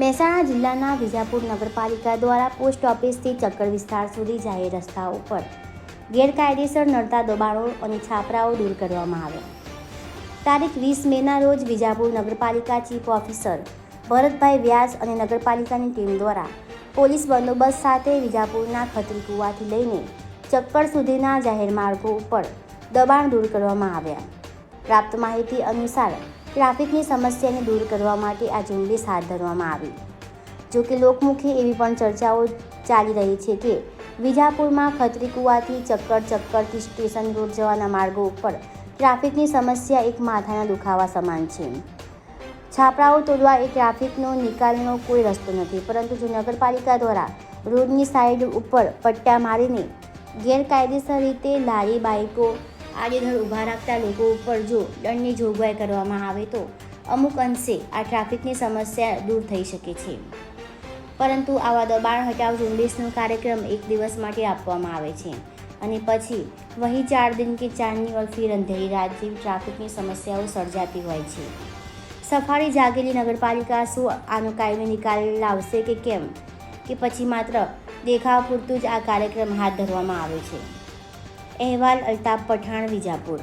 મહેસાણા જિલ્લાના વિજાપુર નગરપાલિકા દ્વારા પોસ્ટ ઓફિસથી ચક્કર વિસ્તાર સુધી જાહેર રસ્તા ઉપર ગેરકાયદેસર નડતા દબાણો અને છાપરાઓ દૂર કરવામાં આવ્યા. તારીખ વીસ મેના રોજ વિજાપુર નગરપાલિકા ચીફ ઓફિસર ભરતભાઈ વ્યાસ અને નગરપાલિકાની ટીમ દ્વારા પોલીસ બંદોબસ્ત સાથે વિજાપુરના ખત્રી કુવાથી લઈને ચક્કર સુધીના જાહેર માર્ગો ઉપર દબાણ દૂર કરવામાં આવ્યા. પ્રાપ્ત માહિતી અનુસાર ટ્રાફિકની સમસ્યાને દૂર કરવા માટે આ ઝુંબેશ હાથ ધરવામાં આવી. જો કે લોકમુખી એવી પણ ચર્ચાઓ ચાલી રહી છે કે વિજાપુરમાં ખત્રી કુવાથી ચક્કર ચક્કરથી સ્ટેશન રોડ જવાના માર્ગો ઉપર ટ્રાફિકની સમસ્યા એક માથાના દુખાવા સમાન છે. છાપરાઓ તોડવા એ ટ્રાફિકનો નિકાલનો કોઈ રસ્તો નથી, પરંતુ જો નગરપાલિકા દ્વારા રોડની સાઈડ ઉપર પટ્ટા મારીને ગેરકાયદેસર રીતે લારી બાઇકો આડેધડ ઊભા રાખતા લોકો ઉપર જો દંડની જોગવાઈ કરવામાં આવે તો અમુક અંશે આ ટ્રાફિકની સમસ્યા દૂર થઈ શકે છે. પરંતુ આવા દબાણ હટાવ ઝુંબેશનો કાર્યક્રમ એક દિવસ માટે આપવામાં આવે છે અને પછી વહી ચાર દિન કે ચારની ઓર ફિર અંધેરી રાત જેવી ટ્રાફિકની સમસ્યાઓ સર્જાતી હોય છે. સફાળી જાગેલી નગરપાલિકા શું આનો કાયમી નિકાલ લાવશે કે કેમ? કે પછી માત્ર દેખાવ પૂરતું જ આ કાર્યક્રમ હાથ ધરવામાં આવે છે. અહેવાલ અલ્તાફ પઠાણ વિજાપુર.